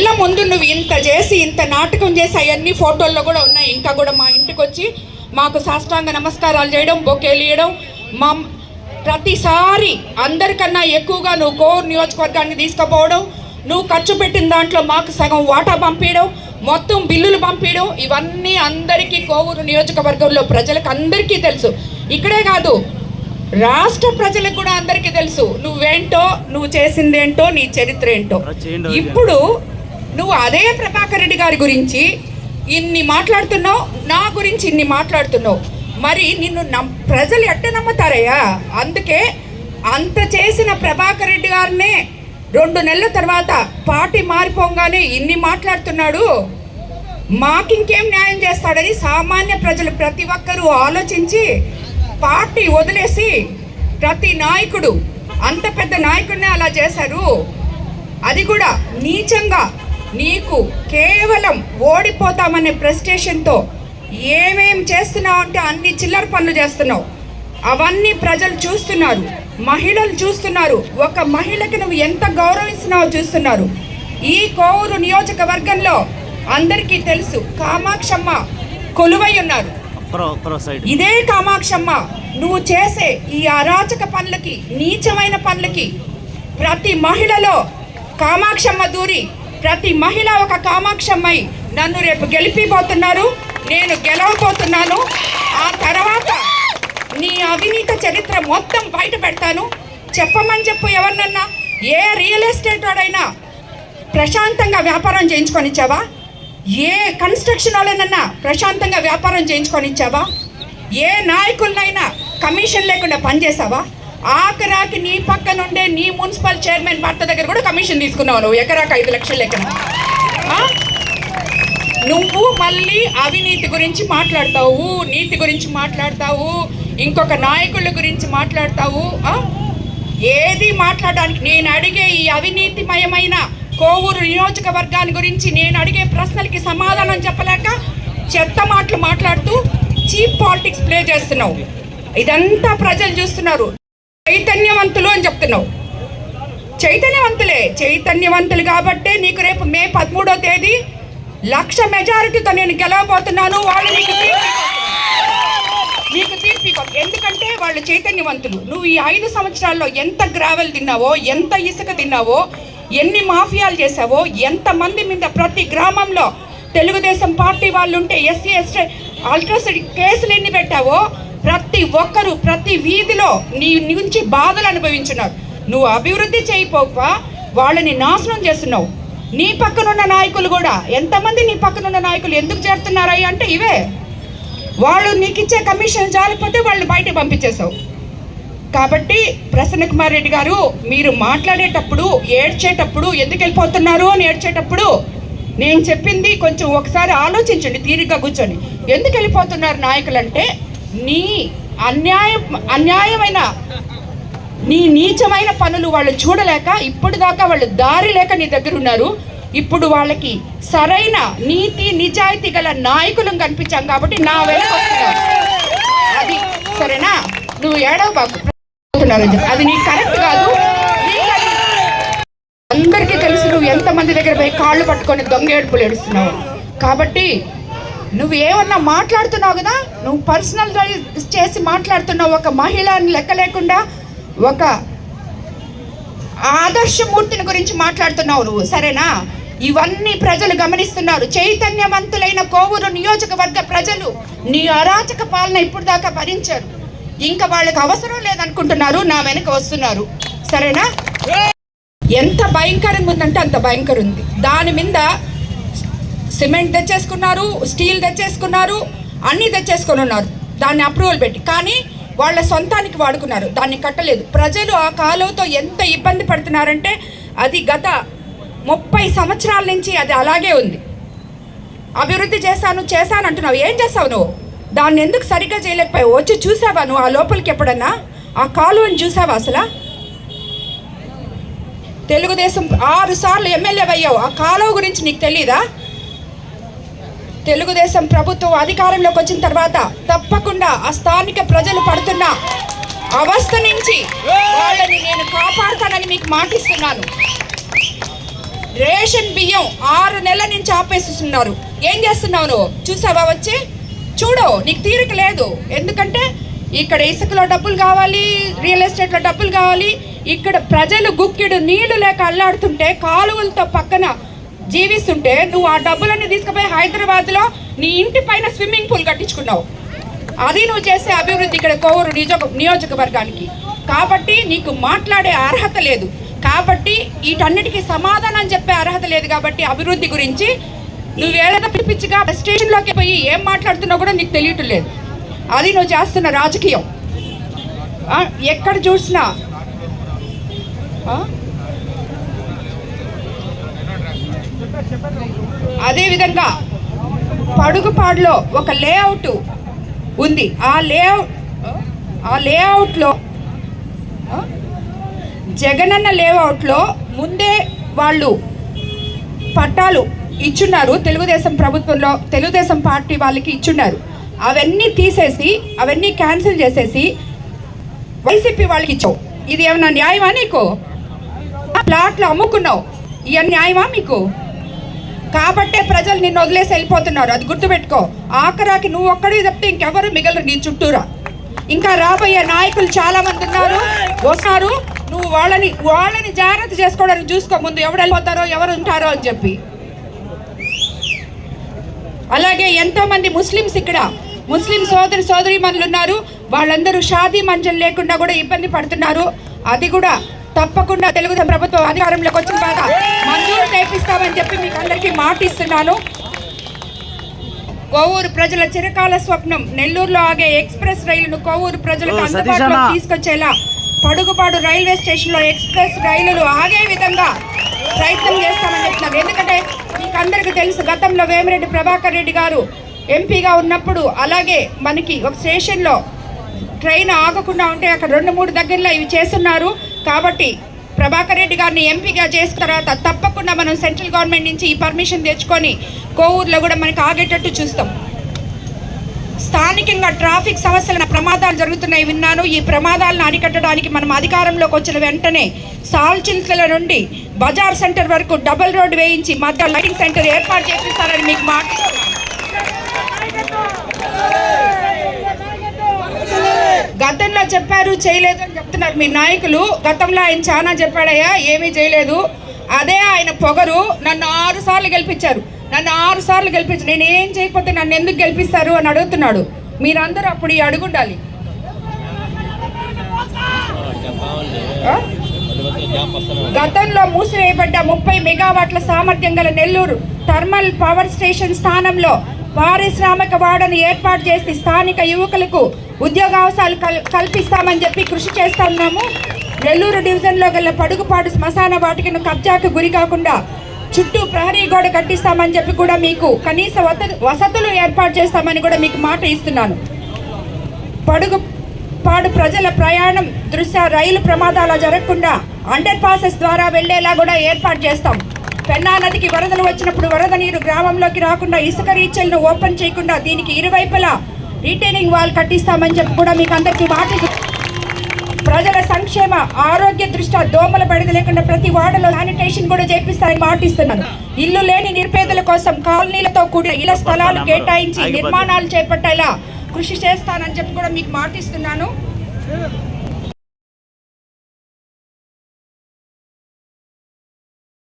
నెలల ముందు నువ్వు ఇంత చేసి ఇంత నాటకం చేసి అవన్నీ ఫోటోల్లో కూడా ఉన్నాయి. ఇంకా కూడా మా ఇంటికి వచ్చి మాకు సాష్టాంగ నమస్కారాలు చేయడం బొకేలు ఇవ్వడం మా ప్రతిసారి అందరికన్నా ఎక్కువగా నువ్వు కోర్ నియోజకవర్గాన్ని తీసుకుపోవడం నువ్వు ఖర్చు పెట్టిన దాంట్లో మాకు సగం వాటా పంపించడం మొత్తం బిల్లులు పంపించడం ఇవన్నీ అందరికీ కోవూరు నియోజకవర్గంలో ప్రజలకు అందరికీ తెలుసు. ఇక్కడే కాదు రాష్ట్ర ప్రజలకు కూడా అందరికీ తెలుసు. నువ్వేంటో నువ్వు చేసిందేంటో నీ చరిత్ర ఏంటో. ఇప్పుడు నువ్వు అదే ప్రభాకర్ రెడ్డి గారి గురించి ఇన్ని మాట్లాడుతున్నావు నా గురించి ఇన్ని మాట్లాడుతున్నావు. మరి నిన్ను నమ్ ప్రజలు ఎట్ట నమ్ముతారయ్యా? అందుకే అంత చేసిన ప్రభాకర్ రెడ్డి గారినే రెండు నెలల తర్వాత పార్టీ మారిపోగానే ఇన్ని మాట్లాడుతున్నాడు. మాకింకేం న్యాయం చేస్తాడని సామాన్య ప్రజలు ప్రతి ఒక్కరూ ఆలోచించి పార్టీ వదిలేసి ప్రతి నాయకుడు అంత పెద్ద నాయకుడినే అలా చేశారు. అది కూడా నీచంగా నీకు కేవలం ఓడిపోతామనే ప్రెస్టేషన్తో ఏమేం చేస్తున్నావు అంటే అన్ని చిల్లర పనులు చేస్తున్నావు. అవన్నీ ప్రజలు చూస్తున్నారు మహిళలు చూస్తున్నారు. ఒక మహిళకి నువ్వు ఎంత గౌరవిస్తున్నావో చూస్తున్నారు. ఈ కోవూరు నియోజకవర్గంలో అందరికీ తెలుసు కామాక్షమ్మ కొలువై ఉన్నారు. ఇదే కామాక్షమ్మ నువ్వు చేసే ఈ అరాచక పనులకి నీచమైన పనులకి ప్రతి మహిళలో కామాక్షమ్మ దూరి ప్రతి మహిళ ఒక కామాక్షమ్మై నన్ను రేపు గెలిపిపోతున్నారు నేను గెలవబోతున్నాను. ఆ తర్వాత నీ అవినీత చరిత్ర మొత్తం బయట పెడతాను. చెప్పమని చెప్పు ఎవరినన్నా? ఏ రియల్ ఎస్టేట్ వాడైనా ప్రశాంతంగా వ్యాపారం చేయించుకొని ఇచ్చావా ఏ కన్స్ట్రక్షన్ వాళ్ళనన్నా ప్రశాంతంగా వ్యాపారం చేయించుకొని ఇచ్చావా ఏ నాయకులనైనా కమిషన్ లేకుండా పనిచేసావా? ఆఖరాకి నీ పక్క నుండే నీ మున్సిపల్ చైర్మన్ భర్త దగ్గర కూడా కమిషన్ తీసుకున్నావు నువ్వు. ఎకరాకి ఐదు లక్షల లెక్కన. నువ్వు మళ్ళీ అవినీతి గురించి మాట్లాడతావు నీతి గురించి మాట్లాడతావు ఇంకొక నాయకుల గురించి మాట్లాడతావు ఏది మాట్లాడడానికి? నేను అడిగే ఈ అవినీతిమయమైన కోవూరు నియోజకవర్గాన్ని గురించి నేను అడిగే ప్రశ్నలకి సమాధానం చెప్పలేక చెత్త మాటలు మాట్లాడుతూ చీప్ పాలిటిక్స్ ప్లే చేస్తున్నావు. ఇదంతా ప్రజలు చూస్తున్నారు. చైతన్యవంతులు అని చెప్తున్నావు. చైతన్యవంతులే చైతన్యవంతులు కాబట్టే నీకు రేపు మే పదమూడో తేదీ లక్ష మెజారిటీతో నేను గెలవబోతున్నాను. వాళ్ళు నీకు నీకు మీకు తీర్పు ఎందుకంటే వాళ్ళు చైతన్యవంతులు. నువ్వు ఈ ఐదు సంవత్సరాల్లో ఎంత గ్రావెల్ తిన్నావో ఎంత ఇసుక తిన్నావో ఎన్ని మాఫియాలు చేసావో ఎంతమంది మీద ప్రతి గ్రామంలో తెలుగుదేశం పార్టీ వాళ్ళు ఉంటే ఎస్సీ ఎస్టీ అల్ట్రాసిటీ కేసులు ఎన్ని పెట్టావో ప్రతి ఒక్కరు ప్రతి వీధిలో నీ నుంచి బాధలు అనుభవించున్నారు. నువ్వు అభివృద్ధి చేయపోక వాళ్ళని నాశనం చేస్తున్నావు. నీ పక్కనున్న నాయకులు కూడా ఎంతమంది నీ పక్కనున్న నాయకులు ఎందుకు చేరుతున్నారయ్య అంటే ఇవే. వాళ్ళు నీకు ఇచ్చే కమిషన్ జాలిపోతే వాళ్ళు బయట పంపించేశావు. కాబట్టి ప్రసన్న కుమార్ రెడ్డి గారు మీరు మాట్లాడేటప్పుడు ఏడ్చేటప్పుడు ఎందుకు వెళ్ళిపోతున్నారు అని ఏడ్చేటప్పుడు నేను చెప్పింది కొంచెం ఒకసారి ఆలోచించండి తీరిగ్గా కూర్చొని. ఎందుకు వెళ్ళిపోతున్నారు నాయకులంటే నీ అన్యాయం అన్యాయమైన నీ నీచమైన పనులు వాళ్ళు చూడలేక ఇప్పటిదాకా వాళ్ళు దారి లేక నీ దగ్గర ఉన్నారు. ఇప్పుడు వాళ్ళకి సరైన నీతి నిజాయితీ గల నాయకులను కనిపించాం కాబట్టి నా వెనక అది సరేనా? నువ్వు ఏడవ బాకు అది నీ కరెక్ట్ కాదు. అందరికీ తెలుసు నువ్వు ఎంతమంది దగ్గర పోయి కాళ్ళు పట్టుకొని దొంగ ఏడుపులు ఏడుస్తున్నావు. కాబట్టి నువ్వు ఏమన్నా మాట్లాడుతున్నావు కదా? నువ్వు పర్సనల్ చేసి మాట్లాడుతున్నావు ఒక మహిళని లెక్క లేకుండా ఒక ఆదర్శమూర్తిని గురించి మాట్లాడుతున్నావు నువ్వు సరేనా? ఇవన్నీ ప్రజలు గమనిస్తున్నారు. చైతన్యవంతులైన కోవూరు నియోజకవర్గ ప్రజలు నీ అరాచక పాలన ఇప్పుడు దాకా భరించారు. ఇంకా వాళ్ళకి అవసరం లేదనుకుంటున్నారు నా వెనక వస్తున్నారు. సరేనా? ఎంత భయంకరంగా ఉందంటే అంత భయంకరం ఉంది. దాని మీద సిమెంట్ తెచ్చేసుకున్నారు స్టీల్ తెచ్చేసుకున్నారు అన్నీ తెచ్చేసుకొని ఉన్నారు. దాన్ని అప్రూవల్ పెట్టి. కానీ వాళ్ళ సొంతానికి వాడుకున్నారు. దాన్ని కట్టలేదు. ప్రజలు ఆ కాలువతో ఎంత ఇబ్బంది పడుతున్నారంటే అది గత ముప్పై సంవత్సరాల నుంచి అది అలాగే ఉంది. అభివృద్ధి చేశాను చేశాను అంటున్నావు. ఏం చేస్తావు నువ్వు? దాన్ని ఎందుకు సరిగ్గా చేయలేకపోయావు? వచ్చి చూసావా నువ్వు ఆ లోపలికి ఎప్పుడన్నా? ఆ కాలువని చూసావా అసలు? తెలుగుదేశం ఆరు సార్లు ఎమ్మెల్యే అయ్యావు. ఆ కాలువ గురించి నీకు తెలీదా? తెలుగుదేశం ప్రభుత్వం అధికారంలోకి వచ్చిన తర్వాత తప్పకుండా ఆ స్థానిక ప్రజలు పడుతున్న అవస్థ నుంచి వాళ్ళని నేను కాపాడుతానని మీకు మాటిస్తున్నాను. రేషన్ బియ్యం ఆరు నెలల నుంచి ఆపేస్తున్నారు. ఏం చేస్తున్నావు నువ్వు? చూసావా వచ్చి? చూడు నీకు తీరిక లేదు. ఎందుకంటే ఇక్కడ ఇసుకలో డబ్బులు కావాలి రియల్ ఎస్టేట్లో డబ్బులు కావాలి. ఇక్కడ ప్రజలు గుక్కిడు నీళ్ళు లేక అల్లాడుతుంటే కాలువలతో పక్కన జీవిస్తుంటే నువ్వు ఆ డబ్బులన్నీ తీసుకుపోయి హైదరాబాద్లో నీ ఇంటి పైన స్విమ్మింగ్ పూల్ కట్టించుకున్నావు. అది నువ్వు చేసే అభివృద్ధి ఇక్కడ కోవూరు నియోజక నియోజకవర్గానికి. కాబట్టి నీకు మాట్లాడే అర్హత లేదు. కాబట్టి వీటన్నిటికీ సమాధానం చెప్పే అర్హత లేదు కాబట్టి అభివృద్ధి గురించి నువ్వు ఏదైనా పిలిపించగా స్టేషన్లోకి పోయి ఏం మాట్లాడుతున్నావు కూడా నీకు తెలియటం లేదు. అది నువ్వు చేస్తున్న రాజకీయం. ఎక్కడ చూసినా ఆ? అదేవిధంగా పడుగుపాడులో ఒక లేఅవుట్ ఉంది. ఆ లేఅవుట్ ఆ లేఅవుట్లో జగనన్న లేఅవుట్లో ముందే వాళ్ళు పట్టాలు ఇచ్చున్నారు. తెలుగుదేశం ప్రభుత్వంలో తెలుగుదేశం పార్టీ వాళ్ళకి ఇచ్చున్నారు. అవన్నీ తీసేసి అవన్నీ క్యాన్సిల్ చేసేసి వైసీపీ వాళ్ళకి ఇచ్చావు. ఇది ఏమన్నా న్యాయమా నీకు? ఆ ప్లాట్లు అమ్ముకున్నావు. ఇవన్నీ న్యాయమా మీకు? కాబట్టే ప్రజలు నిన్ను వదిలేసి వెళ్ళిపోతున్నారు. అది గుర్తుపెట్టుకో. ఆఖరాకి నువ్వు ఒక్కడే తప్పితే ఇంకెవరు మిగలరు నీ చుట్టూరా. ఇంకా రాబోయే నాయకులు చాలా మంది ఉన్నారు. వస్తారు నువ్వు వాళ్ళని వాళ్ళని జాగ్రత్త చేసుకోవడానికి చూసుకో. ముందు ఎవరు వెళ్ళిపోతారో ఎవరు ఉంటారో అని చెప్పి. అలాగే ఎంతో మంది ముస్లిమ్స్ ఇక్కడ. ముస్లిం సోదరి సోదరీమణులు ఉన్నారు. వాళ్ళందరూ షాదీ మంజలు లేకుండా కూడా ఇబ్బంది పడుతున్నారు. అది కూడా తప్పకుండా తెలుగుదేశం ప్రభుత్వం అధికారంలోకి వచ్చిన బాగా మంజూరు చేపిస్తామని చెప్పి మీకు అందరికీ మాట ఇస్తున్నాను కోవూరు ప్రజల చిరకాల స్వప్నం నెల్లూరులో ఆగే ఎక్స్ప్రెస్ రైలును కోవూరు ప్రజలకు అందుబాటులో. తీసుకొచ్చేలా పడుగుపాడు రైల్వే స్టేషన్లో ఎక్స్ప్రెస్ రైలులు ఆగే విధంగా ప్రయత్నం చేస్తామని చెప్తున్నారు. ఎందుకంటే మీకు అందరికీ తెలుసు గతంలో వేమిరెడ్డి ప్రభాకర్ రెడ్డి గారు ఎంపీగా ఉన్నప్పుడు అలాగే మనకి ఒక స్టేషన్లో ట్రైన్ ఆగకుండా ఉంటే అక్కడ రెండు మూడు దగ్గరలో ఇవి చేస్తున్నారు. కాబట్టి ప్రభాకర్ రెడ్డి గారిని ఎంపీగా చేసిన తర్వాత తప్పకుండా మనం సెంట్రల్ గవర్నమెంట్ నుంచి ఈ పర్మిషన్ తెచ్చుకొని కోవూరులో కూడా మనకి ఆగేటట్టు చూస్తాం. స్థానికంగా ట్రాఫిక్ సమస్యల ప్రమాదాలు జరుగుతున్నాయి విన్నాను. ఈ ప్రమాదాలను అరికట్టడానికి మనం అధికారంలోకి వచ్చిన వెంటనే సాల్చిల్కల నుండి బజార్ సెంటర్ వరకు డబుల్ రోడ్ వేయించి మధ్య లైటింగ్ సెంటర్ ఏర్పాటు చేపిస్తారని మీకు మాట్లాడుతున్నాను. గతంలో చెప్పారు చేయలేదు అని చెప్తున్నారు. మీ నాయకులు గతంలో ఆయన చాలా చెప్పాడయ్యా ఏమీ చేయలేదు. అదే ఆయన పొగరు నన్ను ఆరు సార్లు గెలిపించారు. నన్ను ఆరు సార్లు గెలిపించారు నేను ఏం చేయకపోతే నన్ను ఎందుకు గెలిపిస్తారు అని అడుగుతున్నాడు. మీరందరూ అప్పుడు ఈ అడుగుండాలి గతంలో మూసివేయబడ్డ ముప్పై మెగావాట్ల సామర్థ్యం గల నెల్లూరు థర్మల్ పవర్ స్టేషన్ స్థానంలో పారిశ్రామిక వాడను ఏర్పాటు చేసి స్థానిక యువకులకు ఉద్యోగావకాశాలు కల్ కల్పిస్తామని చెప్పి కృషి చేస్తున్నాము నెల్లూరు డివిజన్లో గల పడుగుపాడు శ్మశాన వాటికను కబ్జాకు గురి కాకుండా చుట్టూ ప్రహరీ గోడ కట్టిస్తామని చెప్పి కూడా మీకు కనీస వసతులు ఏర్పాటు చేస్తామని కూడా మీకు మాట ఇస్తున్నాను. పడుగు పాడు ప్రజల ప్రయాణం దృశ్య రైలు ప్రమాదాలు జరగకుండా అండర్ పాసెస్ ద్వారా వెళ్ళేలా కూడా ఏర్పాటు చేస్తాం. పెన్నా నదికి వరదలు వచ్చినప్పుడు వరద నీరు గ్రామంలోకి రాకుండా ఇసుక రీచెల్ను ఓపెన్ చేయకుండా దీనికి ఇరువైపులా రీటైనింగ్ వాల్ కట్టిస్తామని చెప్పి కూడా మీకు అందరికీ మాట ప్రజల సంక్షేమ ఆరోగ్య దృష్ట్యా దోమల బెడద లేకుండా ప్రతి వార్డులో శానిటేషన్ కూడా చేపిస్తారని మాటిస్తున్నాను ఇల్లు లేని నిరుపేదల కోసం కాలనీలతో కూడిన ఇళ్ళ స్థలాలు కేటాయించి నిర్మాణాలు చేపట్టేలా కృషి చేస్తానని చెప్పి కూడా మీకు మాటిస్తున్నాను.